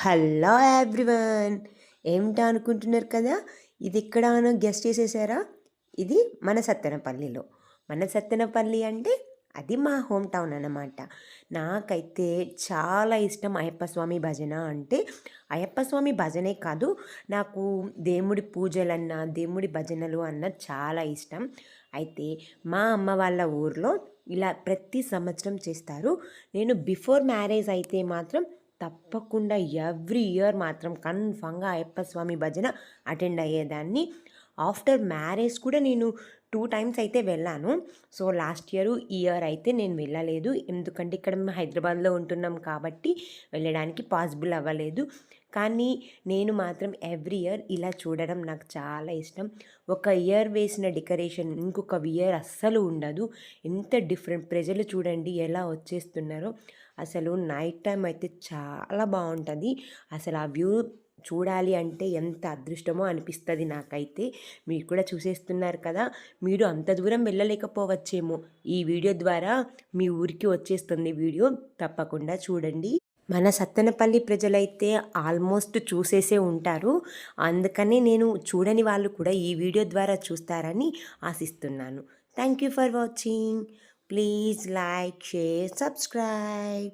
Hello everyone! ఏమిటా అనుకుంటున్నారు కదా? ఇది ఎక్కడ గెస్ట్ చేసేసారా? ఇది మన సత్తెనపల్లిలో. మన సత్తెనపల్లి అంటే అది మా హోమ్ టౌన్ అన్నమాట. నాకైతే చాలా ఇష్టం అయ్యప్ప స్వామి భజన అంటే అయ్యప్ప స్వామి భజనే కాదు నాకు దేవుడి పూజలన్నా దేవుడి భజనలు అన్న చాలా ఇష్టం. అయితే మా అమ్మ వాళ్ళ ఊర్లో ఇలా ప్రతి సంవత్సరం చేస్తారు. నేను బిఫోర్ మ్యారేజ్ అయితే మాత్రం తప్పకుండా ఎవ్రీ ఇయర్ మాత్రం కన్ఫామ్గా అయ్యప్ప స్వామి భజన అటెండ్ అయ్యేదాన్ని. ఆఫ్టర్ మ్యారేజ్ కూడా నేను టూ టైమ్స్ అయితే వెళ్ళాను. సో లాస్ట్ ఇయర్ ఈ ఇయర్ అయితే నేను వెళ్ళలేదు. ఎందుకంటే ఇక్కడ మేము హైదరాబాద్లో ఉంటున్నాం కాబట్టి వెళ్ళడానికి పాసిబుల్ అవ్వలేదు. కానీ నేను మాత్రం ఎవ్రీ ఇయర్ ఇలా చూడడం నాకు చాలా ఇష్టం. ఒక ఇయర్ వేసిన డెకరేషన్ ఇంకొక ఇయర్ అస్సలు ఉండదు. ఎంత డిఫరెంట్ ప్రజలు చూడండి ఎలా వచ్చేస్తున్నారో. అసలు నైట్ టైం అయితే చాలా బాగుంటుంది. అసలు ఆ వ్యూ చూడాలి అంటే ఎంత అదృష్టమో అనిపిస్తుంది నాకైతే. మీరు కూడా చూసేస్తున్నారు కదా మీరు అంత దూరం వెళ్ళలేకపోవచ్చేమో. ఈ వీడియో ద్వారా మీ ఊరికి వచ్చేస్తుంది వీడియో. తప్పకుండా చూడండి. మన సత్తెనపల్లి ప్రజలైతే ఆల్మోస్ట్ చూసేసే ఉంటారు. అందుకనే నేను చూడని వాళ్ళు కూడా ఈ వీడియో ద్వారా చూస్తారని ఆశిస్తున్నాను. Thank you for watching. Please like share subscribe.